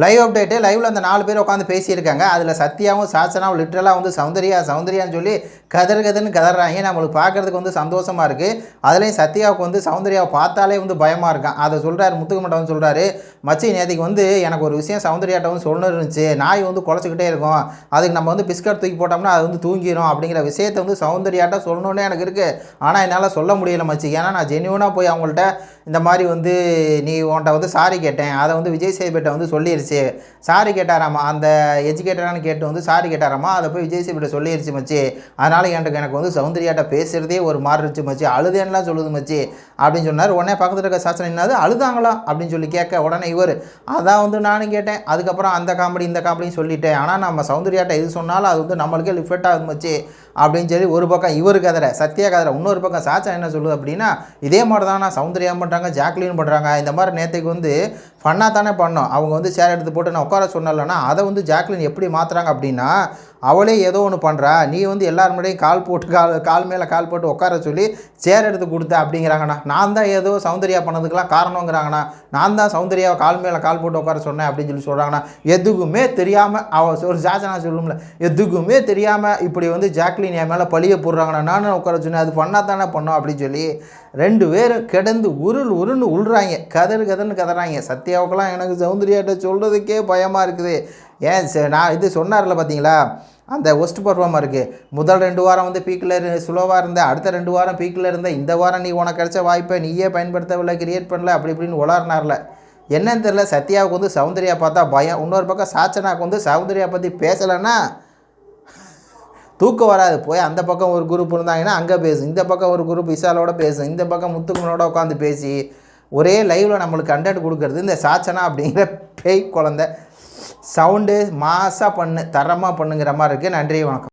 Live update லைவில் அந்த நாலு பேர் உட்காந்து பேசியிருக்காங்க. அதில் சத்யாவும் சாச்சனாவும் லிட்ரலாக வந்து சௌந்தர்யா சௌந்தர்யான்னு சொல்லி கதர் கதர்னு கதறாங்க. நம்மளுக்கு பார்க்குறதுக்கு வந்து சந்தோஷமாக இருக்குது அதுலேயும் சத்யாவுக்கு வந்து சௌந்தர்யாவை பார்த்தாலே வந்து பயமாக இருக்கான். அதை சொல்கிறாரு முத்துக்குமட்டவன் சொல்கிறாரு மச்சி நேற்றுக்கு வந்து எனக்கு ஒரு விஷயம் சௌந்தர்யாட்டவும் சொல்லணும் இருந்துச்சு. நாய் வந்து குழச்சிக்கிட்டே இருக்கும். அதுக்கு நம்ம வந்து பிஸ்கட் தூக்கி போட்டோம்னா அது வந்து தூங்கிடும் அப்படிங்கிற விஷயத்தை வந்து சௌந்தர்யாட்ட சொல்லணுன்னே எனக்கு இருக்குது ஆனால் என்னால் சொல்ல முடியல மச்சி. ஏன்னா நான் ஜென்யூனாக போய் அவங்கள்ட்ட இந்த மாதிரி வந்து நீ உன்கிட்ட வந்து சாரி கேட்டேன். அதை வந்து விஜய் சேதுபேட்டை வந்து சொல்லிருச்சு சாரி கேட்டாராமா? அந்த எஜுகேட்டரானு கேட்டு வந்து சாரி கேட்டாராமா? அதை போய் விஜய் சேதுபேட்டை சொல்லிருச்சு மச்சி. அதனால் எனக்கு எனக்கு வந்து சௌந்தர்யாட்ட பேசுகிறதே ஒரு மாதிரி மச்சி. அழுதேன்னெலாம் சொல்லுது மச்சி. அப்படின்னு சொன்னார். உடனே பக்கத்தில் இருக்க சாசனம் என்னது? அழுதாங்களா? அப்படின்னு சொல்லி கேட்க உடனே இவர் அதான் வந்து நானும் கேட்டேன். அதுக்கப்புறம் அந்த காமெடி இந்த காமெடின்னு சொல்லிட்டேன். ஆனால் நம்ம சௌந்தர்யாட்ட எது சொன்னாலும் அது வந்து நம்மளுக்கே லிஃப்ட் ஆகுது மச்சி. அப்படின்னு சொல்லி ஒரு பக்கம் இவர் கதரை சத்யா கதரை இன்னொரு பக்கம் சாச்சா என்ன சொல்லுது அப்படின்னா இதே மாதிரி தான் நான் சௌந்தர்யா பண்ணுறாங்க ஜாக்லின் பண்ணுறாங்க இந்த மாதிரி நேற்றுக்கு வந்து ஃபன்னாக தானே பண்ணோம். அவங்க வந்து சேர் எடுத்து போட்டு நான் உட்கார சொன்னலன்னா அதை வந்து ஜாக்லின் எப்படி மாற்றுறாங்க அப்படின்னா அவளே ஏதோ ஒன்று பண்ணுறா நீ வந்து எல்லார் முன்னாடியும் கால் போட்டு கால் கால் மேலே கால் போட்டு உட்கார சொல்லி சேர் எடுத்து கொடுத்த அப்படிங்கிறாங்கண்ணா. நான் தான் ஏதோ சௌந்தர்யா பண்ணதுக்கெல்லாம் காரணங்கிறாங்கண்ணா. நான் தான் சௌந்தர்யாவை கால் மேலே கால் போட்டு உட்கார சொன்னேன் அப்படின்னு சொல்லி சொல்கிறாங்கண்ணா எதுக்குமே தெரியாமல் அவ ஒரு ஜாஜனா சொல்லும்ல எதுக்குமே தெரியாமல் இப்படி வந்து ஜாக்லின் என் மேலே பழிய போடுறாங்கண்ணா. நானும் உட்கார சொன்னேன் அது பண்ணால் தானே பண்ணோம் அப்படின்னு சொல்லி ரெண்டு பேரும் கிடந்து உருள் உருன்னு உள்றாங்க. கதறு கதர்னு கதறாங்க. சத்யாவுக்கெல்லாம் எனக்கு சௌந்தர்யாட்ட சொல்கிறதுக்கே பயமாக இருக்குது. ஏன் ச- நான் இது சொன்னார்ல பார்த்தீங்களா அந்த ஒஸ்ட் பர்ஃபார்மர் இருக்குது முதல் ரெண்டு வாரம் வந்து பீக்கில் இரு ஸ்லோவாக இருந்தேன் அடுத்த ரெண்டு வாரம் பீக்கில் இருந்தேன் இந்த வாரம் நீ உனக்கு கிடைச்ச வாய்ப்பை நீயே பயன்படுத்தவில்லை கிரியேட் பண்ணல அப்படி இப்படின்னு உளர்னார்ல என்னன்னு தெரியல சத்யாவுக்கு வந்து சௌந்தர்யா பார்த்தா பயம். இன்னொரு பக்கம் சாச்சனாவுக்கு வந்து சௌந்தர்யா பற்றி பேசலைன்னா தூக்கம் வராது. போய் அந்த பக்கம் ஒரு குரூப் இருந்தாங்கன்னா அங்கே பேசும் இந்த பக்கம் ஒரு குரூப் விசாலோட பேசும் இந்த பக்கம் முத்துக்குமனோட உட்காந்து பேசி. ஒரே லைவில் நம்மளுக்கு கண்டென்ட் கொடுக்கறது இந்த சாச்சனா அப்படிங்கிற பேய் குழந்த. சவுண்டு மாசாக பண்ணு தரமாக பண்ணுங்கிற மாதிரி இருக்குது நன்றி வணக்கம்.